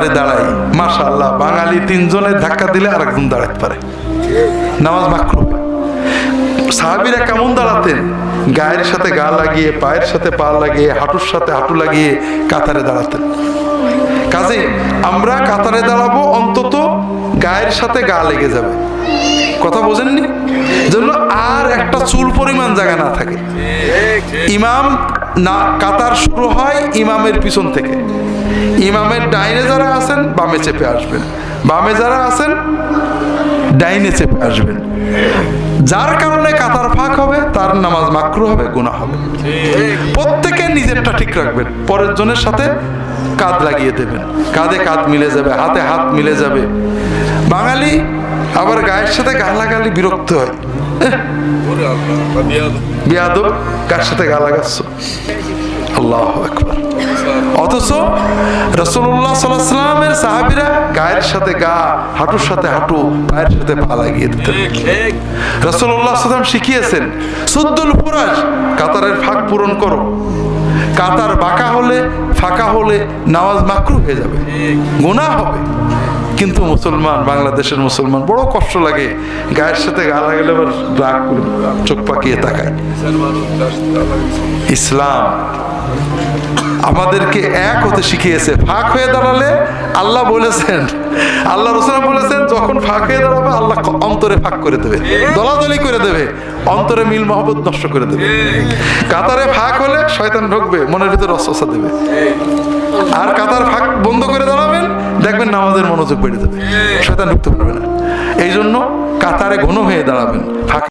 কাতারে দাঁড়াই, মাশাআল্লাহ, বাঙালি তিনজনের ধাক্কা দিলে আরেকজন দাঁড়াতে পারে। নামাজ মাকরু সাহাবিরা কেমন দাঁড়াতেন? গায়ের সাথে গা লাগিয়ে, পায়ের সাথে পা লাগিয়ে, হাঁটুর সাথে হাঁটু লাগিয়ে কাতারে দাঁড়াতেন। কাজে, আমরা কাতারে দাঁড়াবো, অন্তত গায়ের সাথে গা লেগে যাবে। কথা বোঝেননি? আর একটা চুল পরিমাণ জায়গা না থাকে। ইমাম না কাতার শুরু হয় ইমামের পিছন থেকে। ইমামের ডাইনে যারা আছেন, বামে চেপে আসবেন। বামে যারা আছেন, ডাইনে চেপে আসবেন। যার কারণে কাতার ফাঁক হবে, তার নামাজ মাকরু হবে, গুনাহ হবে। প্রত্যেকে নিজেরটা ঠিক রাখবেন। পরের জনের সাথে কাঁধ লাগিয়ে দেবেন। কাঁধে কাঁধ মিলে যাবে, হাতে হাত মিলে যাবে। বাঙালি আবার গায়ের সাথে গা লাগালে বিরক্ত হয়। বিয়াদব, কার সাথে গা লাগাচ্ছ আল্লাহ আকবার। অথচ রসুল্লাহ সাল্লামের সাহাবিরা গায়ের সাথে গা, হাঁটুর সাথে হাঁটু, পায়ের সাথে পা লাগিয়ে দিতেন। রসুল্লাহ সাল্লাম শিখিয়েছেন, সুদ্দুল ফুরাজ কাতারের ফাঁক পূরণ করো। কাতার বাঁকা হলে, ফাঁকা হলে নামাজ মাকরু হয়ে যাবে। গুনাহ হবে। কিন্তু মুসলমান, বাংলাদেশের মুসলমান, বড় কষ্ট লাগে। গায়ের সাথে গা লাগালে চোখ পাকিয়ে তাকায়। ইসলাম আমাদেরকে এক হতে শিখিয়েছে, ফাঁক হয়ে দাঁড়ালে আল্লাহ বলেছেন, আল্লাহ রসুল বলেছেন, যখন ফাঁক হয়ে দাঁড়াবে, আল্লাহ অন্তরে ফাঁক করে দেবে, দলাদলি করে দেবে, অন্তরে মিল মহব্বত নষ্ট করে দেবে। কাতারে ফাঁক হলে শয়তান ঢুকবে, মনের ভিতরে অস্বসা দেবে। আর কাতার ফাঁক বন্ধ করে দাঁড়াবেন দেখবেন নামাজের মনোযোগ বেড়ে যাবে। শয়তান ঢুকতে পারবে না। এই জন্য কাতারে ঘন হয়ে দাঁড়াবেন।